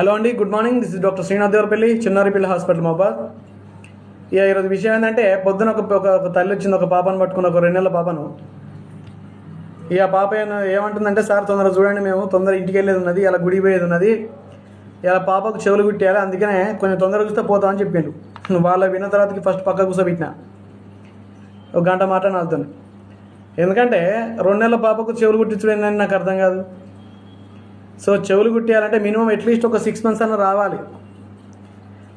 Hello అండి good morning. This is doctor Srinath Devarapalli Chinnaripalli hospital mobile ఇక ఈరోజు విషయం ఏంటంటే పొద్దున ఒక ఒక తల్లి వచ్చింది ఒక పాపను పట్టుకున్న ఒక రెండు నెలల పాపను. ఇక పాప ఏమంటుందంటే సార్ తొందరగా చూడండి మేము తొందర ఇంటికి వెళ్ళేది ఉన్నది ఇలా గుడి పోయేది ఉన్నది. ఇలా పాపకు చెవులు కుట్టేయాలి అందుకనే కొంచెం తొందరగా చూస్తే పోతామని చెప్పిండు. వాళ్ళ విన్న తర్వాతకి ఫస్ట్ పక్క కూర్చోబెట్టిన? ఒక గంట మాట వెళ్తాను ఎందుకంటే రెండు నెలల పాపకు చెవులు కుట్టించడం నాకు అర్థం కాదు. సో చెవులు కుట్టేయాలంటే మినిమం అట్లీస్ట్ ఒక సిక్స్ మంత్స్ అన్న రావాలి.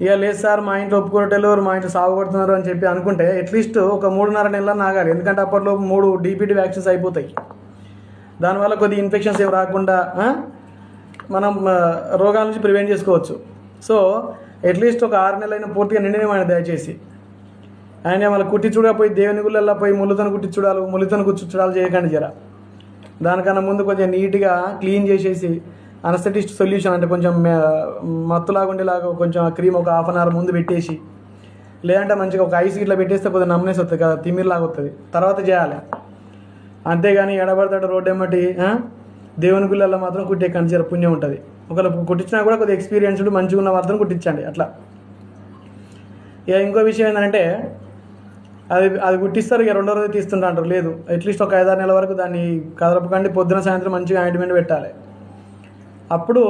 ఇక లేదు సార్ మా ఇంట్లో ఒప్పుకోవట్లేరు మా ఇంట్లో సాగు కొడుతున్నారు అని చెప్పి అనుకుంటే అట్లీస్ట్ ఒక మూడున్నర నెలలు నాగాలి. ఎందుకంటే అప్పట్లో మూడు డీపీటీ వ్యాక్సిన్స్ అయిపోతాయి. దానివల్ల కొద్ది ఇన్ఫెక్షన్స్ ఏమి రాకుండా మనం రోగాల నుంచి ప్రివెంట్ చేసుకోవచ్చు. సో అట్లీస్ట్ ఒక ఆరు నెలలైన పూర్తిగా నిండినమైన దయచేసి. ఆయన మళ్ళీ కుట్టి చూడకపోయి దేవుని గుళ్ళల్లో పోయి ముళ్ళుతోని కుట్టి చూడాలి ముళ్ళుతోని కుట్టి చేయకండి జర. దానికన్నా ముందు కొంచెం నీట్గా క్లీన్ చేసేసి అనస్థెటిస్ట్ సొల్యూషన్ అంటే కొంచెం మత్తులాగా ఉండేలాగా కొంచెం ఆ క్రీమ్ ఒక హాఫ్ అన్ అవర్ ముందు పెట్టేసి లేదంటే మంచిగా ఒక ఐస్ ఇట్లా పెట్టేస్తే కొద్దిగా నమ్మనేసి వస్తుంది కదా తిమ్మిరిలాగా వస్తుంది తర్వాత చేయాలి. అంతేగాని ఎడబడతాడు రోడ్డు ఏమటి దేవుని గుళ్ళల్లో మాత్రం కుట్టే కంచి పుణ్యం ఉంటుంది. ఒకవేళ కుట్టించినా కూడా కొద్దిగా ఎక్స్పీరియన్స్డ్ మంచిగా ఉన్న మాత్రం కుట్టించండి అట్లా. ఇక ఇంకో విషయం ఏంటంటే అది అది కుట్టిస్తారు ఇక రెండో రోజు తీస్తుంటా అంటారు లేదు అట్లీస్ట్ ఒక ఐదారు నెలల వరకు దాన్ని కదలపకండి పొద్దున సాయంత్రం మంచిగా ఆయింట్మెంట్ పెట్టాలి. అప్పుడు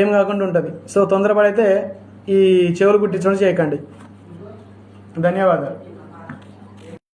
ఏం కాకుండా ఉంటుంది. సో తొందరపడైతే ఈ చెవులు కుట్టించడం చేయకండి. ధన్యవాదాలు.